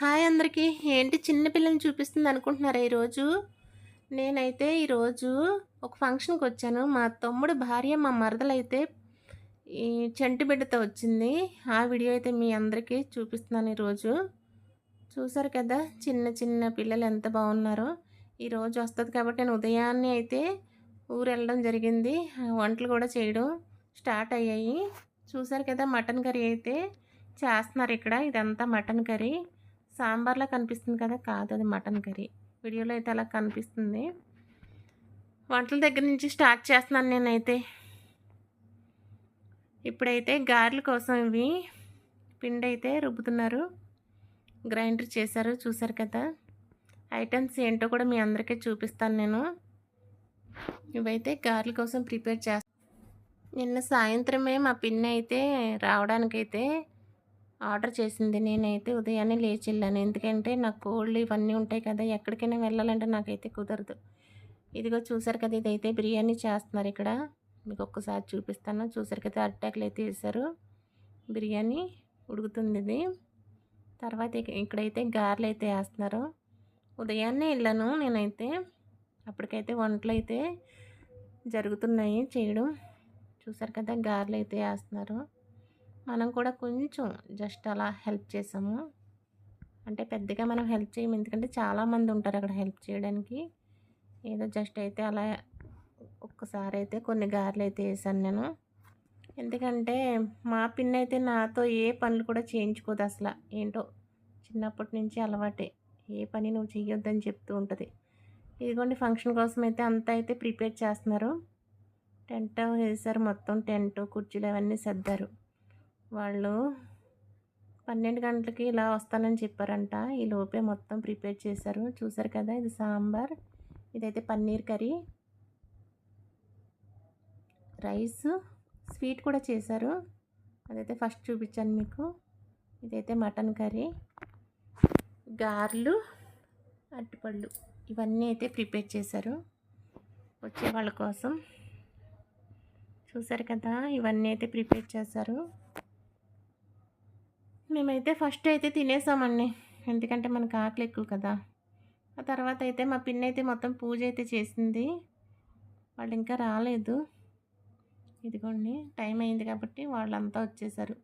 Hi అందరికీ. ఏంటి చిన్న పిల్లని చూపిస్తుంది అనుకుంటున్నారా ఈరోజు? నేనైతే ఈరోజు ఒక ఫంక్షన్కి వచ్చాను. మా తమ్ముడు భార్య మా మరదలైతే ఈ చెంటి బిడ్డతో వచ్చింది. ఆ వీడియో అయితే మీ అందరికీ చూపిస్తున్నాను ఈరోజు. చూసారు కదా చిన్న చిన్న పిల్లలు ఎంత బాగున్నారో. ఈరోజు వస్తుంది కాబట్టి నేను ఉదయాన్నే అయితే ఊరు వెళ్ళడం జరిగింది. ఆ వంటలు కూడా చేయడం స్టార్ట్ అయ్యాయి. చూసారు కదా మటన్ కర్రీ అయితే చేస్తున్నారు ఇక్కడ. ఇదంతా మటన్ కర్రీ. సాంబార్లా కనిపిస్తుంది కదా! కాదు అది మటన్ కర్రీ. వీడియోలో అయితే అలా కనిపిస్తుంది. వంటల దగ్గర నుంచి స్టార్ట్ చేస్తున్నాను నేనైతే. ఇప్పుడైతే గారెల కోసం ఇవి పిండి అయితే రుబ్బుతున్నారు. గ్రైండర్ చేశారు చూసారు కదా! ఐటమ్స్ ఏంటో కూడా మీ అందరికీ చూపిస్తాను నేను. ఇవైతే గారెల కోసం ప్రిపేర్ చేస్తాను నిన్న సాయంత్రమే మా పిన్ని అయితే రావడానికైతే ఆర్డర్ చేసింది నేనైతే ఉదయాన్నే లేచి వెళ్ళాను ఎందుకంటే నాకు కోళ్ళు ఇవన్నీ ఉంటాయి కదా ఎక్కడికైనా వెళ్ళాలంటే నాకైతే కుదరదు. ఇదిగో చూసారు కదా ఇదైతే బిర్యానీ చేస్తున్నారు ఇక్కడ. మీకు ఒక్కసారి చూపిస్తాను. చూసారు కదా అట్టాకులు అయితే వేసారు బిర్యానీ ఉడుకుతుంది ఇది. తర్వాత ఇక్కడైతే గారెలు అయితే వేస్తున్నారు. ఉదయాన్నే వెళ్ళాను నేనైతే. అప్పటికైతే వంటలు అయితే జరుగుతున్నాయి చేయడం. చూసారు కదా గారెలు అయితే వేస్తున్నారు. మనం కూడా కొంచెం జస్ట్ అలా హెల్ప్ చేసాము. అంటే పెద్దగా మనం హెల్ప్ చేయము. ఎందుకంటే చాలామంది ఉంటారు అక్కడ హెల్ప్ చేయడానికి. ఏదో జస్ట్ అయితే అలా ఒక్కసారి అయితే కొన్ని గారెలు అయితే వేసాను నేను. ఎందుకంటే మా పిన్ అయితే నాతో ఏ పనులు కూడా చేయించుకోదు అసలు. ఏంటో చిన్నప్పటి నుంచి అలవాటే. ఏ పని నువ్వు చేయొద్దని చెప్తూ ఉంటుంది. ఇదిగోండి ఫంక్షన్ కోసం అయితే అంతా అయితే ప్రిపేర్ చేస్తున్నారు. టెంట్ వేసారు మొత్తం. టెంట్ కుర్చీలు అవన్నీ సర్దారు. వాళ్ళు పన్నెండు గంటలకి ఇలా వస్తానని చెప్పారంట. ఈ లోపే మొత్తం ప్రిపేర్ చేశారు. చూసారు కదా ఇది సాంబార్ ఇదైతే పన్నీర్ కర్రీ. రైస్ స్వీట్ కూడా చేశారు. అదైతే ఫస్ట్ చూపించాను మీకు. ఇదైతే మటన్ కర్రీ గారెలు అరటిపళ్ళు. ఇవన్నీ అయితే ప్రిపేర్ చేశారు వచ్చే వాళ్ళ కోసం. చూసారు కదా ఇవన్నీ అయితే ప్రిపేర్ చేశారు. మేమైతే ఫస్ట్ అయితే తినేసామండి. ఎందుకంటే మనకు ఆకలి ఎక్కువ కదా. ఆ తర్వాత అయితే మా పిన్ని అయితే మొత్తం పూజ అయితే చేసింది. వాళ్ళు ఇంకా రాలేదు. ఇదిగోండి టైం అయింది కాబట్టి వాళ్ళంతా వచ్చేసారు.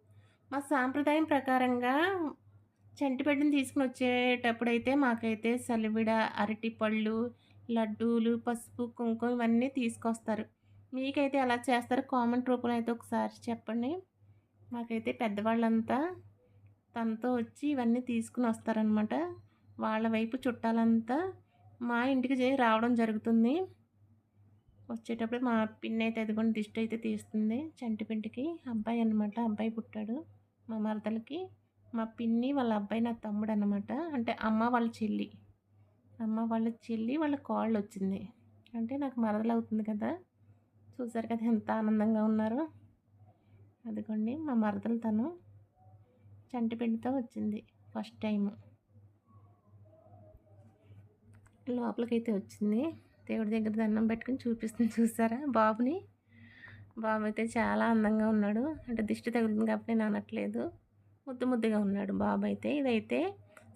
మా సాంప్రదాయం ప్రకారంగా చంటిబిడ్డను తీసుకుని వచ్చేటప్పుడు అయితే మాకైతే సలివిడ అరటి పళ్ళు లడ్డూలు పసుపు కుంకుమ ఇవన్నీ తీసుకొస్తారు. మీకైతే ఎలా చేస్తారో కామెంట్ రూపంలో అయితే ఒకసారి చెప్పండి. మాకైతే పెద్దవాళ్ళంతా తనతో వచ్చి ఇవన్నీ తీసుకుని వస్తారనమాట వాళ్ళ వైపు చుట్టాలంతా మా ఇంటికి చేయి రావడం జరుగుతుంది. వచ్చేటప్పుడు మా పిన్ని అయితే ఎదుగుని దిష్టి అయితే తీస్తుంది. చంటి పింటికి అబ్బాయి అనమాట అబ్బాయి పుట్టాడు మా మరదలకి. మా పిన్ని వాళ్ళ అబ్బాయి నా తమ్ముడు అనమాట అంటే అమ్మ వాళ్ళ చెల్లి. అమ్మ వాళ్ళ చెల్లి వాళ్ళ కాళ్ళు వచ్చింది. అంటే నాకు మరదలు అవుతుంది కదా. చూసారు కదా ఎంత ఆనందంగా ఉన్నారో. అదిగోండి మా మరదలు తను. చంటిపిండితో వచ్చింది ఫస్ట్ టైం లోపలికైతే వచ్చింది. దేవుడి దగ్గర దండం పెట్టుకుని చూపిస్తుంది. చూసారా బాబుని? బాబు అయితే చాలా అందంగా ఉన్నాడు. అంటే దిష్టి తగులుతుంది కాబట్టి నేను అనట్లేదు. ముద్దు ముద్దుగా ఉన్నాడు బాబు అయితే ఇదైతే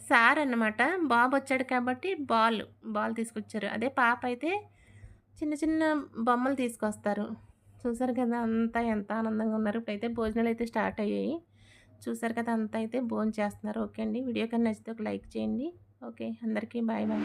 సార్ అన్నమాట. బాబు వచ్చాడు కాబట్టి బాల్ బాల్ తీసుకొచ్చారు. అదే పాప అయితే చిన్న చిన్న బొమ్మలు తీసుకొస్తారు. చూసారు కదా అంతా ఎంత ఆనందంగా ఉన్నారు. ఇప్పుడైతే భోజనాలు అయితే స్టార్ట్ అయ్యాయి. చూసారు కదా అంతా అయితే భోజనం చేస్తున్నారు ఓకే అండి. వీడియో కన్నా నచ్చితే ఒక లైక్ చేయండి. ఓకే. అందరికీ బాయ్ బాయ్.